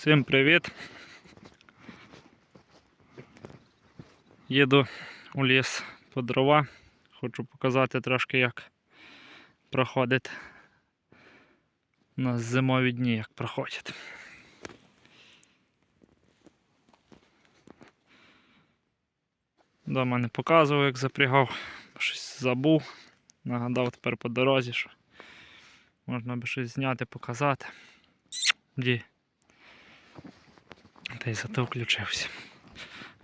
Всім привіт. Їду у ліс по дрова. Хочу показати трошки, як проходить у нас зимові дні, як проходять. Дома не показував, як запрягав, щось забув. Нагадав тепер по дорозі, що можна би щось зняти, показати. Ді. Та й зато включився.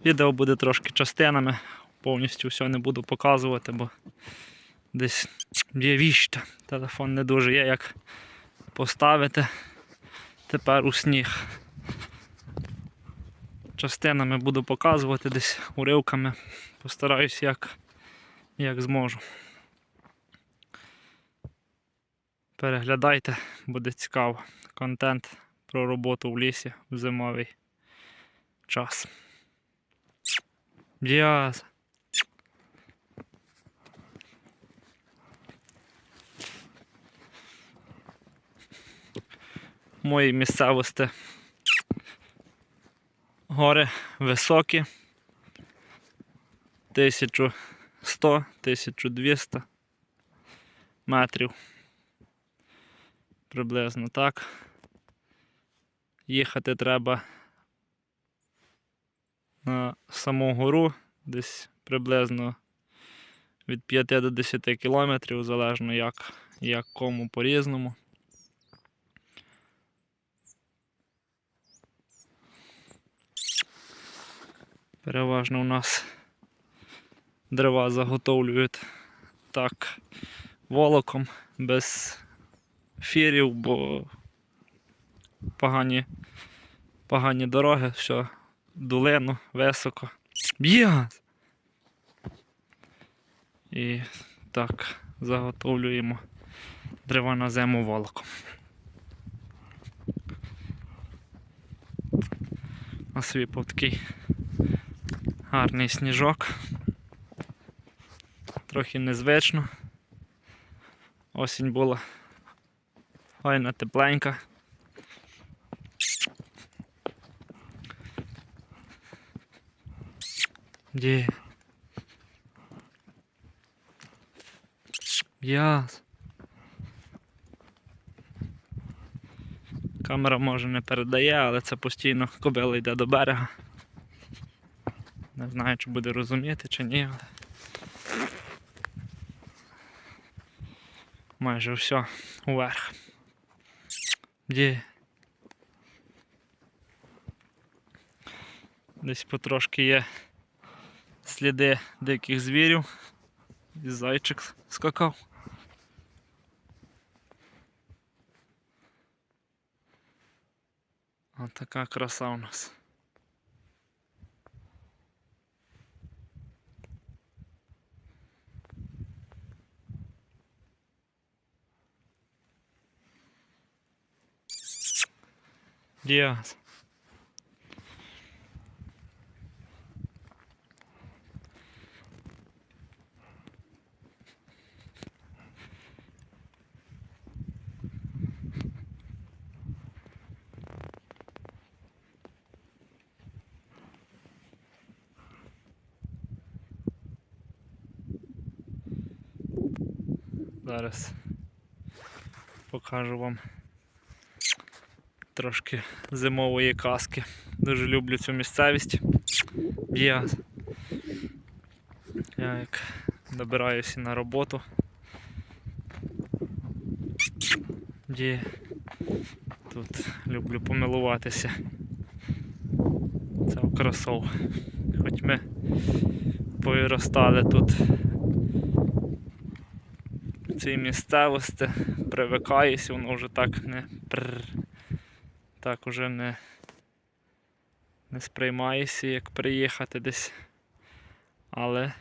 Відео буде трошки частинами, повністю все не буду показувати, бо десь є віщта. Телефон не дуже є, як поставити тепер у сніг. Частинами буду показувати десь уривками. Постараюсь як, як зможу. Переглядайте, буде цікаво. Контент про роботу в лісі в зимовий час. Діаз. В моїй місцевості гори високі. 1100-1200 метрів. Приблизно так. Їхати треба на саму гору десь приблизно від 5 до 10 кілометрів, залежно як, як кому по-різному. Переважно у нас дрова заготовлюють так волоком без фірів, бо погані, погані дороги, все долину, високо. Б'є! І так, заготовлюємо дерева на зиму волоком. Ось випав такий гарний сніжок. Трохи незвично. Осінь була файна, тепленька. Де? Яс. Камера може не передає, але це постійно кобила йде до берега. Не знаю, чи буде розуміти, чи ні, але. Майже все уверх. Де? Десь потрошки є сліди диких звірів. І зайчик скакав. Ось така краса у нас. Діас. Зараз покажу вам трошки зимової казки. Дуже люблю цю місцевість. Я, я як добираюся на роботу. Де тут люблю помилуватися. Це красов. Хоч ми повиростали тут цій місцевості, привикаюся, воно вже так не так уже не, не сприймається, як приїхати десь. Але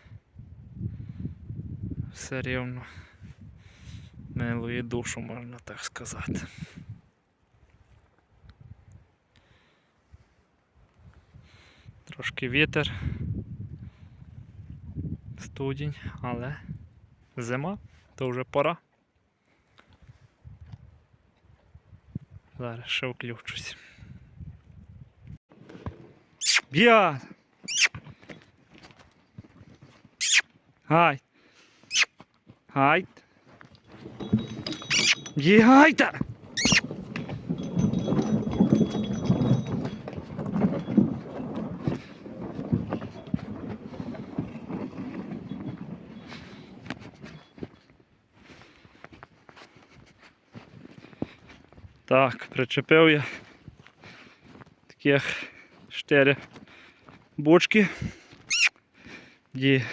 все рівно милує душу, можна так сказати. Трошки вітер, студінь, але зима, то вже пора. Зараз ще включусь. Я! Гай! Гай! Гайта! Так, причепив я таких чотири бочки. Ді.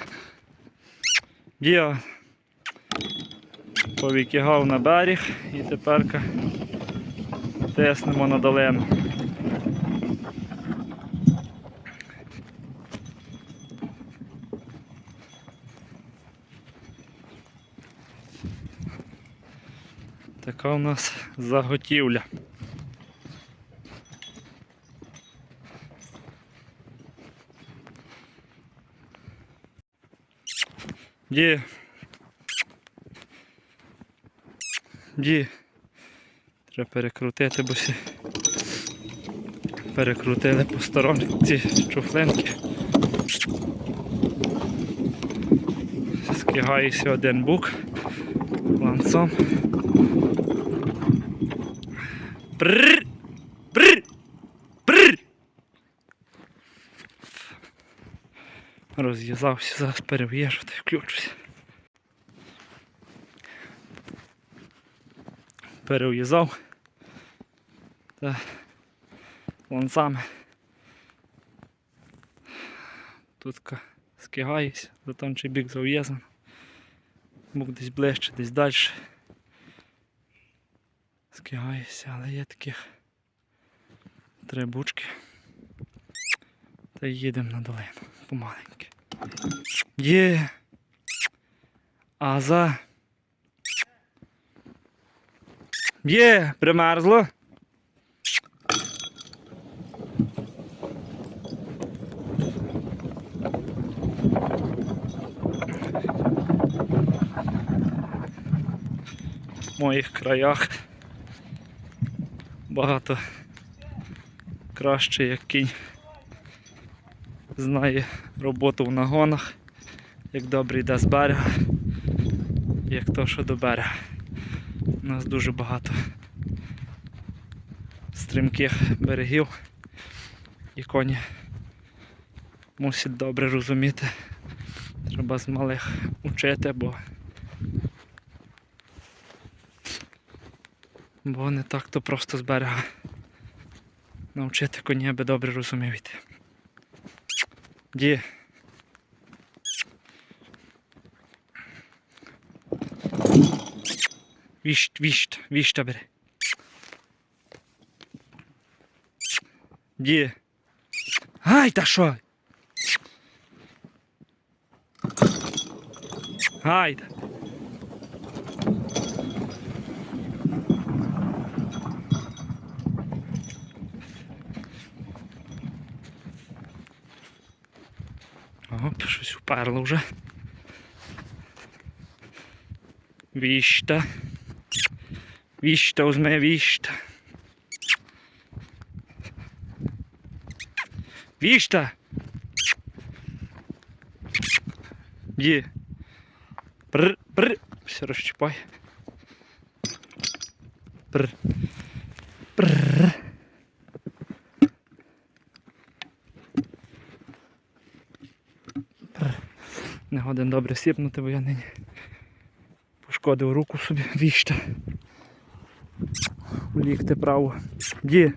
Дія повикигав на берег і тепер тиснемо на долину. Така у нас заготівля. Ді. Ді. Треба перекрутити, бо всі перекрутили по сторонні ці чуфлинки. Скигається один бук ланцом. Бррр! Бррр! Бррр! Розв'язався, зараз перев'їжу та включуся. Перев'язав. Та ланцами. Тут скигається, за тончий бік зав'язан. Бук десь ближче, десь далі. Скигається, але є таких три бучки. Та їдемо на долину помаленьки. Є. А за. Є, примерзло. В моїх краях багато краще, як кінь знає роботу в нагонах, як добре йде з берега, як то, що до берега. У нас дуже багато стрімких берегів і коні мусять добре розуміти. Треба з малих учити, бо бо не так то просто з берега навчити коні, аби добре розумів йти. Ді. Віщ, віщ, віщ та бери. Ді. Ай, та що? Гайда. Вперло вже. Віщта. Віщта узме віщта. Віщта. Є. Бр, бр. Все розчіпай. Бр. Не годен добре сіпнути, бо я нині пошкодив руку собі віщта. Лігти право. Ді.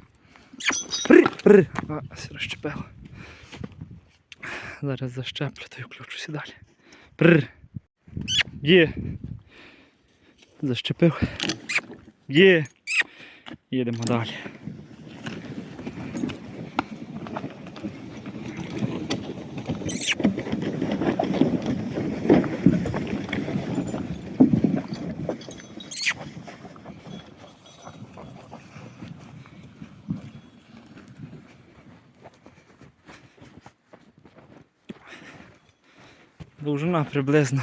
При. А, розчепило. Зараз защеплю та й включуся далі. Прр. Є. Защепив. Є. Їдемо далі. Довжина приблизно.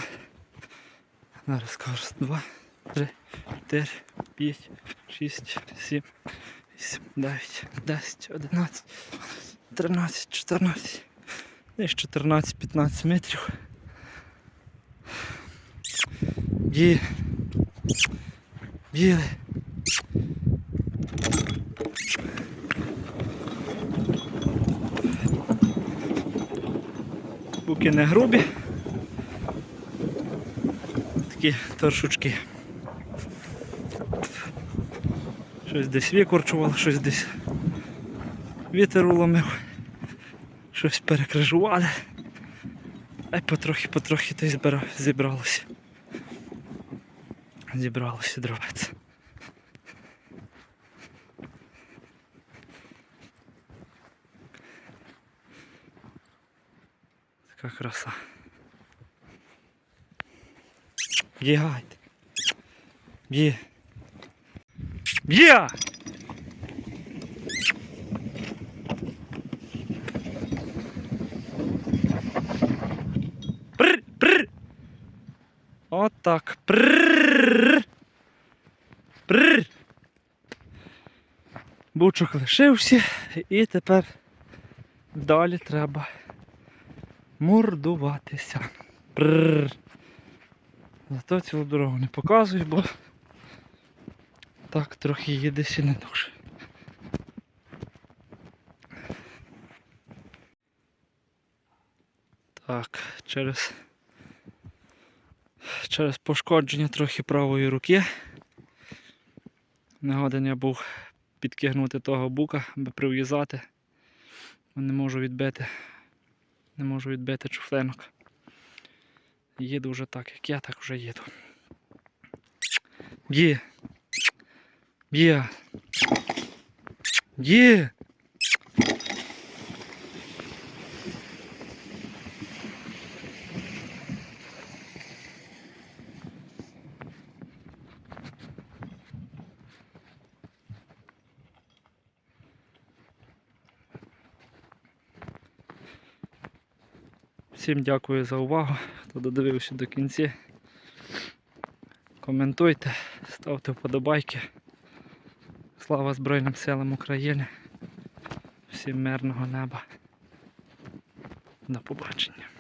Зараз скажу. 2, 3, 4, 5, 6, 7, 8, 9, 10, 11, 13, 14. Десь 14-15 метрів. Є. Біле. Буки не грубі. Такі торшучки. Щось десь викорчувало, щось десь вітер уломив, щось перекрижували. А й потрохи-потрохи то й зібралося. Зібралося дровець. Така краса. Бігайте. Бє. Б'є! Прр, прр. От так. Прр. Прр. Бучок лишився і тепер далі треба мордуватися. Прр. Зато цю дорогу не показую, бо так трохи їдеся не дуже. Так, через, через пошкодження трохи правої руки. Не годен я був підкигнути того бука, аби прив'язати. Не можу відбити. Не можу відбити чуфлинок. Їду вже так, як я, так вже їду. Є. Є. Є. Всім дякую за увагу, хто додивився до кінця. Коментуйте, ставте вподобайки. Слава Збройним силам України. Всім мирного неба. До побачення.